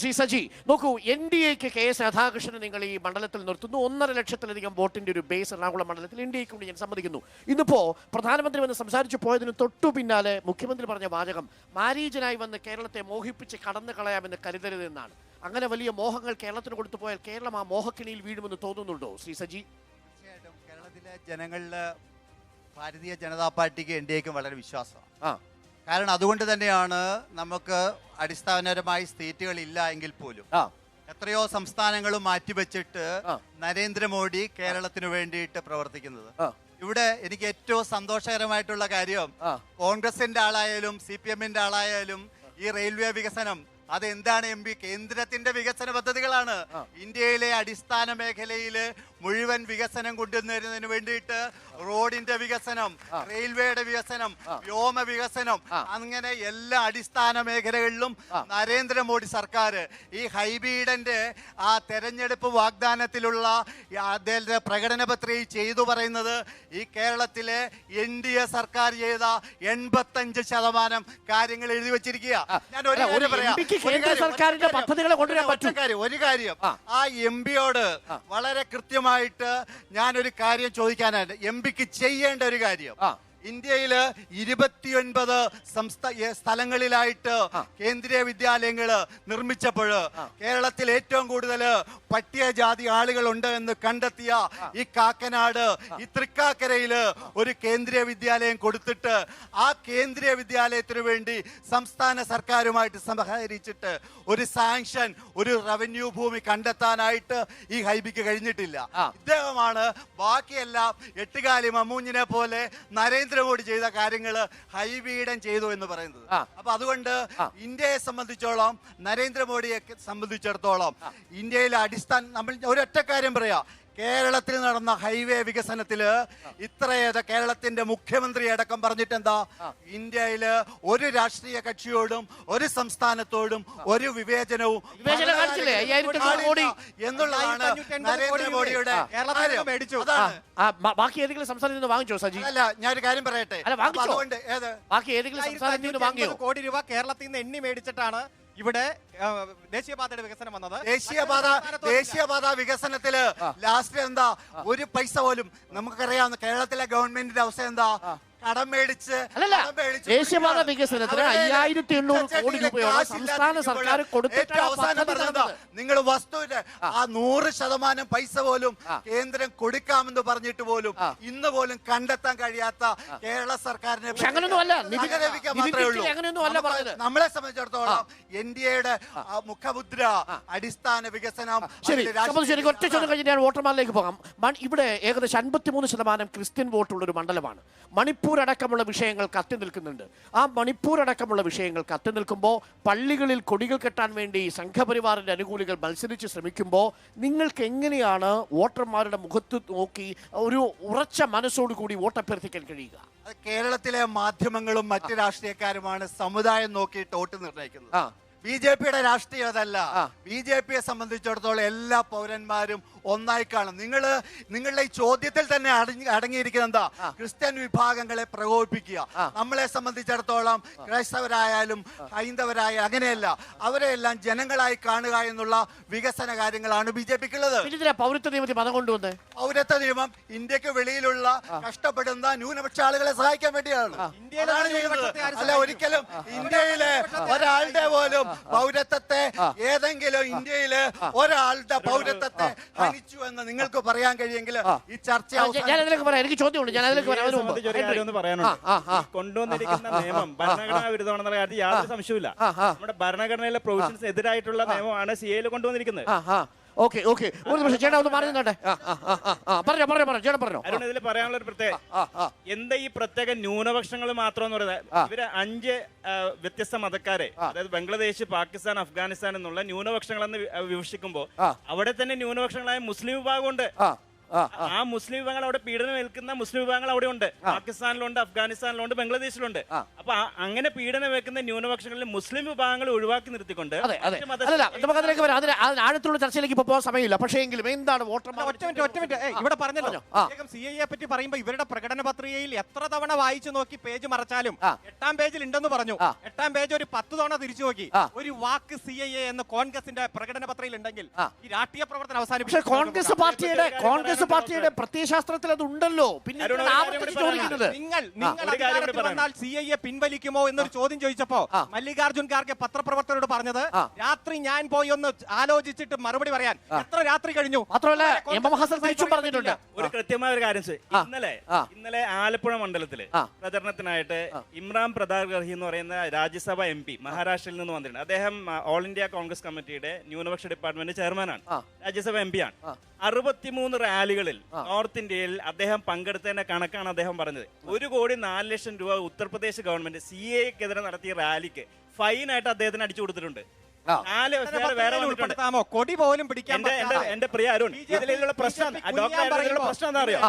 ശ്രീ സജി നോക്കൂ N D എക്ക് K S രാധാകൃഷ്ണനെ നിങ്ങൾ ഈ മണ്ഡലത്തിൽ നിർത്തുന്നു. ഒന്നര ലക്ഷത്തിലധികം വോട്ടിന്റെ ഒരു ബേസ് എറണാകുളം മണ്ഡലത്തിൽ എൻ ഡി എക്ക് കൊണ്ട് ഞാൻ സമ്മതിക്കുന്നു. ഇന്നിപ്പോ പ്രധാനമന്ത്രി വന്ന് സംസാരിച്ചു പോയതിന് തൊട്ടു പിന്നാലെ മുഖ്യമന്ത്രി പറഞ്ഞ വാചകം മാരീജനായി വന്ന് കേരളത്തെ മോഹിപ്പിച്ച് കടന്നു കളയാമെന്ന് കരുതരുതെന്നാണ് അങ്ങനെ വലിയ മോഹങ്ങൾ കേരളത്തിന് കൊടുത്തു പോയാൽ കേരളം ആ മോഹക്കിണിയിൽ വീഴുമെന്ന് തോന്നുന്നുണ്ടോ ശ്രീ സജി? തീർച്ചയായിട്ടും കേരളത്തിലെ ജനങ്ങളിൽ ഭാരതീയ ജനതാ പാർട്ടിക്ക് എൻ ഡി എക്കും വളരെ വിശ്വാസമാണ്. ആ. കാരണം അതുകൊണ്ട് തന്നെയാണ് നമുക്ക് അടിസ്ഥാനപരമായി സീറ്റുകൾ ഇല്ല എങ്കിൽ പോലും. ആ. എത്രയോ സംസ്ഥാനങ്ങളും മാറ്റിവെച്ചിട്ട്. നരേന്ദ്രമോദി കേരളത്തിന് വേണ്ടിയിട്ട് പ്രവർത്തിക്കുന്നത്. ഇവിടെ എനിക്ക് ഏറ്റവും സന്തോഷകരമായിട്ടുള്ള കാര്യം. കോൺഗ്രസിന്റെ ആളായാലും സി പി എമ്മിന്റെ ആളായാലും ഈ റെയിൽവേ വികസനം അതെന്താണ് എം പി? കേന്ദ്രത്തിന്റെ വികസന പദ്ധതികളാണ് ഇന്ത്യയിലെ അടിസ്ഥാന മേഖലയിൽ മുഴുവൻ വികസനം കൊണ്ടുവരുന്നതിന് വേണ്ടിയിട്ട് റോഡിന്റെ വികസനം റെയിൽവേയുടെ വികസനം. വ്യോമ വികസനം അങ്ങനെ എല്ലാ അടിസ്ഥാന മേഖലകളിലും. നരേന്ദ്രമോദി സർക്കാർ ഈ ഹൈബീഡന്റെ ആ തെരഞ്ഞെടുപ്പ് വാഗ്ദാനത്തിലുള്ള അദ്ദേഹത്തിന്റെ പ്രകടന പത്രികയിൽ ചെയ്തു പറയുന്നത് ഈ കേരളത്തിലെ എൻ ഡി എ സർക്കാർ ചെയ്ത എൺപത്തഞ്ച് ശതമാനം കാര്യങ്ങൾ എഴുതി വെച്ചിരിക്കുക ഞാൻ ഒരു കാര്യം പറയാം. ഒരു കാര്യം, ആ. എം പിയോട് വളരെ വളരെ കൃത്യമായിട്ട് ഞാനൊരു കാര്യം ചോദിക്കാനായിട്ട് എം പിക്ക് ചെയ്യേണ്ട ഒരു കാര്യം. ആ. ഇന്ത്യയിൽ ഇരുപത്തിയൊൻപത് സ്ഥലങ്ങളിലായിട്ട് കേന്ദ്രീയ വിദ്യാലയങ്ങൾ നിർമ്മിച്ചപ്പോൾ കേരളത്തിൽ ഏറ്റവും കൂടുതൽ പട്ടികജാതി ആളുകളുണ്ട് എന്ന് കണ്ടെത്തിയ ഈ കാക്കനാട് ഈ തൃക്കാക്കരയിൽ ഒരു കേന്ദ്രീയ വിദ്യാലയം കൊടുത്തിട്ട് ആ കേന്ദ്രീയ വിദ്യാലയത്തിന് വേണ്ടി സംസ്ഥാന സർക്കാരുമായിട്ട് സഹകരിച്ചിട്ട് ഒരു സാങ്ഷൻ ഒരു റവന്യൂ ഭൂമി കണ്ടെത്താനായിട്ട് ഈ ഹൈബിക്ക് കഴിഞ്ഞിട്ടില്ല. ഇദ്ദേഹമാണ് ബാക്കിയെല്ലാം എട്ടുകാലി മമ്മൂഞ്ഞിനെ പോലെ നരേന്ദ്രമോദി ചെയ്ത കാര്യങ്ങൾ ഹൈബീഡൻ ചെയ്തു എന്ന് പറയുന്നത്. അപ്പൊ അതുകൊണ്ട്. ഇന്ത്യയെ സംബന്ധിച്ചോളം നരേന്ദ്രമോദിയെ സംബന്ധിച്ചിടത്തോളം ഇന്ത്യയിലെ അടിസ്ഥാന നമ്മൾ ഒരൊറ്റ കാര്യം പറയാം കേരളത്തിൽ നടന്ന ഹൈവേ വികസനത്തിൽ ഇത്രയേറെ കേരളത്തിന്റെ മുഖ്യമന്ത്രി അടക്കം പറഞ്ഞിട്ട് എന്താ ഇന്ത്യയിൽ ഒരു രാഷ്ട്രീയ കക്ഷിയോടും ഒരു സംസ്ഥാനത്തോടും ഒരു വിവേചനവും വിവേചനം കാണിച്ചില്ലേ? അയ്യായിരത്തി എണ്ണൂറ് കോടി. എന്നുള്ളതാണ് നരേന്ദ്രമോദിയുടെ അതാണ്. ആ, ബ- ബാക്കി ഏതെങ്കിലും സംസ്ഥാനത്ത് നിന്ന് വാങ്ങിച്ചോ സജി? അല്ല ഞാൻ ഒരു കാര്യം പറയട്ടെ? അല്ല, വാങ്ങിച്ചോ? അപ്പൊ അതുകൊണ്ട് ഏത്? ബാക്കി ഏതെങ്കിലും സംസ്ഥാനത്ത് നിന്ന് വാങ്ങിയോ? കോടി രൂപ കേരളത്തിൽ നിന്ന് എണ്ണി മേടിച്ചിട്ടാണ് ഇവിടെ ദേശീയപാതയുടെ വികസനം വന്നത്. ദേശീയപാത ദേശീയപാത വികസനത്തിൽ ലാസ്റ്റ് എന്താ? ഒരു പൈസ പോലും നമുക്കറിയാവുന്ന കേരളത്തിലെ ഗവൺമെന്റിന്റെ അവസ്ഥ എന്താ? കടം മേടിച്ച് ദേശീയപാത വികസനത്തിന് അയ്യായിരത്തി എണ്ണൂറ് കോടി രൂപയോളം സംസ്ഥാന സർക്കാർ കൊടുത്തിട്ട് അവസാനം പറഞ്ഞത് നിങ്ങൾ വസ്തുവിന്റെ ആ. നൂറ് ശതമാനം പൈസ പോലും കേന്ദ്രം കൊടുക്കാമെന്ന് പറഞ്ഞിട്ട് പോലും. ഇന്ന് പോലും കണ്ടെത്താൻ കഴിയാത്ത കേരള സർക്കാരിനെ നമ്മളെ സംബന്ധിച്ചിടത്തോളം എൻ ഡി എയുടെ മുഖമുദ്ര അടിസ്ഥാന വികസനം ശരി ഒറ്റ ചോദ്യം കഴിഞ്ഞ് ഞാൻ വോട്ടർമാരിലേക്ക് പോകാം. ഇവിടെ ഏകദേശം അൻപത്തിമൂന്ന് ശതമാനം ക്രിസ്ത്യൻ വോട്ടുള്ള ഒരു മണ്ഡലമാണ്. മണിപ്പൂർ അടക്കമുള്ള വിഷയങ്ങൾ കത്തി നിൽക്കുന്നുണ്ട്. ആ മണിപ്പൂർ അടക്കമുള്ള വിഷയങ്ങൾ കത്തി നിൽക്കുമ്പോൾ പള്ളികളിൽ കൊടികൾ കെട്ടാൻ വേണ്ടി സംഘപരിവാറിന്റെ അനുകൂലികൾ മത്സരിച്ച് ശ്രമിക്കുമ്പോൾ നിങ്ങൾക്ക് എങ്ങനെയാണ് വോട്ടർമാരുടെ മുഖത്ത് നോക്കി ഒരു ഉറച്ച മനസ്സോടുകൂടി വോട്ട് അഭ്യർത്ഥിക്കാൻ കഴിയുക? കേരളത്തിലെ മാധ്യമങ്ങളും മറ്റ് രാഷ്ട്രീയക്കാരുമാണ് സമുദായം നോക്കിയിട്ട് വോട്ട് നിർണയിക്കുന്നത്. ആ. ബി ജെ പിയുടെ രാഷ്ട്രീയം അതല്ല. ബി ജെ പിയെ സംബന്ധിച്ചിടത്തോളം എല്ലാ പൗരന്മാരും ഒന്നായി കാണും. നിങ്ങൾ നിങ്ങളുടെ ഈ ചോദ്യത്തിൽ തന്നെ അടങ്ങി അടങ്ങിയിരിക്കുന്ന എന്താ? ക്രിസ്ത്യൻ വിഭാഗങ്ങളെ പ്രകോപിപ്പിക്കുക. നമ്മളെ സംബന്ധിച്ചിടത്തോളം ക്രൈസ്തവരായാലും ഹൈന്ദവരായ അങ്ങനെയല്ല. അവരെല്ലാം ജനങ്ങളായി കാണുക എന്നുള്ള വികസന കാര്യങ്ങളാണ് ബി ജെ പിക്ക് ഉള്ളത് പൗരത്വ നിയമത്തിൽ മതം കൊണ്ടുവന്നത് പൗരത്വ നിയമം ഇന്ത്യയ്ക്ക് വെളിയിലുള്ള കഷ്ടപ്പെടുന്ന ന്യൂനപക്ഷ ആളുകളെ സഹായിക്കാൻ വേണ്ടിയാണ്. അല്ല ഒരിക്കലും ഇന്ത്യയിലെ ഒരാളുടെ പോലും പൗരത്വത്തെ ഏതെങ്കിലും ഇന്ത്യയിൽ ഒരാളുടെ പൗരത്വത്തെ ഹനിച്ചു എന്ന് നിങ്ങൾക്ക് പറയാൻ കഴിയെങ്കിൽ ഈ ചർച്ച ഞാൻ- അതിലേക്ക് പറയാം. എനിക്ക് ചോദ്യമുണ്ട്. ഞാൻ അതിലേക്ക് പറയാം. അതിന് മുമ്പ്. സംബന്ധിച്ച് ഒരു കാര്യം ഒന്ന് പറയാനുണ്ട്. ഈ കൊണ്ടുവന്നിരിക്കുന്ന നിയമം ഭരണഘടനാ വിരുദ്ധമാണെന്നുള്ള കാര്യത്തിൽ യാതൊരു സംശയമില്ല. നമ്മുടെ ഭരണഘടനയിലെ പ്രൊവിഷൻസ് എതിരായിട്ടുള്ള നിയമമാണ് സി എയിൽ കൊണ്ടുവന്നിരിക്കുന്നത്. ആ ആ. Okay okay. ഒരു നിമിഷം ചേട്ടാ ഒന്ന് പറഞ്ഞു തന്നെ പറഞ്ഞോ പറഞ്ഞോ പറഞ്ഞോ. ചേട്ടൻ പറഞ്ഞോ. അരുൺ ഇതിൽ പറയാനുള്ള ഒരു പ്രത്യേക എന്താ ഈ പ്രത്യേക ന്യൂനപക്ഷങ്ങൾ മാത്രം എന്ന് പറയുന്നത്? ഇവർ അഞ്ച് വ്യത്യസ്ത മതക്കാരെ അതായത് ബംഗ്ലാദേശ് പാകിസ്ഥാൻ അഫ്ഗാനിസ്ഥാൻ എന്നുള്ള ന്യൂനപക്ഷങ്ങളെന്ന് വിവക്ഷിക്കുമ്പോ അവിടെ തന്നെ ന്യൂനപക്ഷങ്ങളായ മുസ്ലിം വിഭാഗമുണ്ട്. ആ മുസ്ലിം വിഭാഗങ്ങൾ അവിടെ പീഡനം ഏൽക്കുന്ന മുസ്ലിം വിഭാഗങ്ങൾ അവിടെ ഉണ്ട് പാകിസ്ഥാനിലുണ്ട് അഫ്ഗാനിസ്ഥാനിലുണ്ട് ബംഗ്ലാദേശിലുണ്ട്. അപ്പൊ അങ്ങനെ പീഡനം വെക്കുന്ന ന്യൂനപക്ഷങ്ങളിൽ മുസ്ലിം വിഭാഗങ്ങൾ ഒഴിവാക്കി നിർത്തിക്കൊണ്ട് അതെ അതെ. അല്ലല്ല നമുക്ക് അതിലേക്ക് വരാം. അതിന് ആഴത്തിലുള്ള ചർച്ചയിലേക്ക് ഇപ്പൊ പോകാൻ സമയമില്ല. പക്ഷേ എങ്കിലും എന്താണ് വോട്ടർമാർ ഒറ്റ മിനിറ്റ് ഒറ്റ മിനിറ്റ്. ഇവിടെ പറഞ്ഞല്ലോ. സി ഐ പറ്റി പറയുമ്പോ ഇവരുടെ പ്രകടന പത്രികയിൽ എത്ര തവണ വായിച്ചു നോക്കി പേജ് മറച്ചാലും. എട്ടാം പേജിൽ ഉണ്ടെന്ന് പറഞ്ഞു. ആ. എട്ടാം പേജ് ഒരു പത്ത് തവണ തിരിച്ചു നോക്കി. ഒരു വാക്ക് സി ഐ എ എന്ന് കോൺഗ്രസിന്റെ പ്രകടന പത്രികയിൽ ഉണ്ടെങ്കിൽ ഈ രാഷ്ട്രീയ പ്രവർത്തനം അവസാനിപ്പിച്ചു. കോൺഗ്രസ് പാർട്ടിയുടെ കോൺഗ്രസ് പാർട്ടിയുടെ പ്രത്യയശാസ്ത്രത്തിൽ അത് ഉണ്ടല്ലോ. പിന്നെ ചോദിക്കുന്നത് നിങ്ങൾ നിങ്ങൾ അധികാരത്തിൽ വന്നാൽ സി ഐ എ പിൻവലിക്കുമോ എന്നൊരു ചോദ്യം ചോദിച്ചപ്പോ. മല്ലികാർജുൻ ഖാർഗെ പത്രപ്രവർത്തകരോട് പറഞ്ഞത് രാത്രി ഞാൻ പോയി ഒന്ന് ആലോചിച്ചിട്ട് മറുപടി പറയാൻ. എത്ര രാത്രി കഴിഞ്ഞു? മാത്രമല്ല എം എം ഹസൻ പറഞ്ഞിട്ടുണ്ട്. ഒരു കൃത്യമായ ഒരു കാര്യം ഇന്നലെ ഇന്നലെ ആലപ്പുഴ മണ്ഡലത്തിൽ. പ്രചരണത്തിനായിട്ട് ഇമ്രാൻ പ്രതാപ് ഗർഹി എന്ന് പറയുന്ന രാജ്യസഭ എം പി മഹാരാഷ്ട്രയിൽ നിന്ന് വന്നിട്ടുണ്ട്. അദ്ദേഹം ഓൾ ഇന്ത്യ കോൺഗ്രസ് കമ്മിറ്റിയുടെ ന്യൂനപക്ഷ ഡിപ്പാർട്ട്മെന്റ് ചെയർമാനാണ്. രാജ്യസഭ എം പി ആണ്. അറുപത്തിമൂന്ന് റാലികളിൽ നോർത്ത് ഇന്ത്യയിൽ അദ്ദേഹം പങ്കെടുത്തതിന്റെ കണക്കാണ് അദ്ദേഹം പറഞ്ഞത്. ഒരു കോടി നാല് ലക്ഷം രൂപ ഉത്തർപ്രദേശ് ഗവൺമെന്റ് സി എക്കെതിരെ നടത്തിയ റാലിക്ക് ഫൈനായിട്ട് അദ്ദേഹത്തിന് അടിച്ചു കൊടുത്തിട്ടുണ്ട്. കൊടി പോലും പിടിക്കാൻ എന്റെ പ്രിയ അരുൺ ഇതിലുള്ള പ്രശ്നം ഡോക്ടർ പ്രശ്നം എന്താ അറിയോ